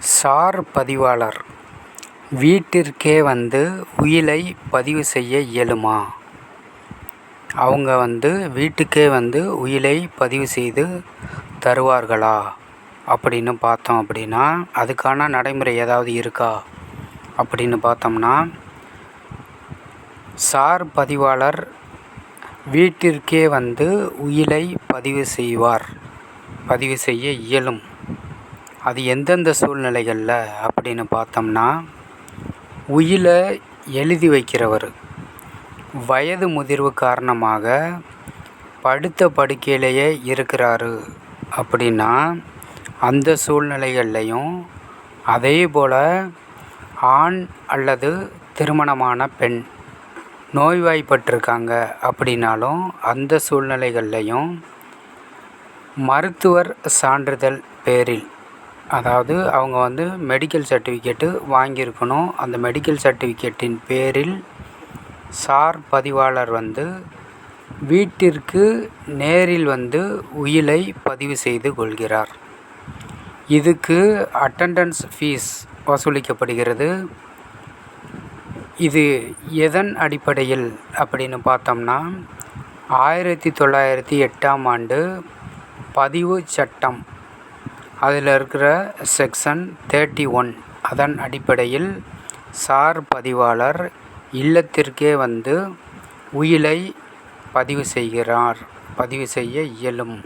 Sir பதிவாளர் வீட்டிற்கே வந்து உயிலை பதிவு செய்ய இயலுமா? அவங்க வந்து வீட்டுக்கே வந்து உயிலை பதிவு செய்து தருவார்களா? அப்படின்னு பார்த்தோம் அப்படின்னா அதுக்கான நடைமுறை ஏதாவது இருக்கா? அப்படின்னு பார்த்தோம்னா சார் பதிவாளர் வீட்டிற்கே வந்து உயிலை பதிவு செய்வார் பதிவு செய்ய இயலும். அது எந்தெந்த சூழ்நிலைகளில் அப்படின்னு பார்த்தோம்னா உயிலை எழுதி வைக்கிறவர். வயது முதிர்வு காரணமாக படுத்த படுக்கையிலேயே இருக்கிறாரு அப்படின்னா அந்த சூழ்நிலைகள்லையும் அதே போல் ஆண் அல்லது திருமணமான பெண் நோய்வாய்ப்பட்டிருக்காங்க அப்படின்னாலும் அந்த சூழ்நிலைகள்லையும் மருத்துவர் சான்றிதழ் பேரில் அதாவது அவங்க வந்து மெடிக்கல் சர்டிஃபிகேட்டு வாங்கியிருக்கணும். அந்த மெடிக்கல் சர்டிஃபிகேட்டின் பேரில் சார் பதிவாளர் வந்து வீட்டிற்கு நேரில் வந்து உயிலை பதிவு செய்து கொள்கிறார். இதுக்கு அட்டண்டன்ஸ் ஃபீஸ் வசூலிக்கப்படுகிறது. இது எதன் அடிப்படையில் அப்படின்னு பார்த்தோம்னா ஆயிரத்தி தொள்ளாயிரத்தி எட்டாம் ஆண்டு பதிவு சட்டம் அதில் இருக்கிற செக்ஷன் தேர்ட்டி ஒன் அதன் அடிப்படையில் சார் பதிவாளர் இல்லத்திற்கே வந்து உயிலை பதிவு செய்கிறார். பதிவு செய்ய இயலும்.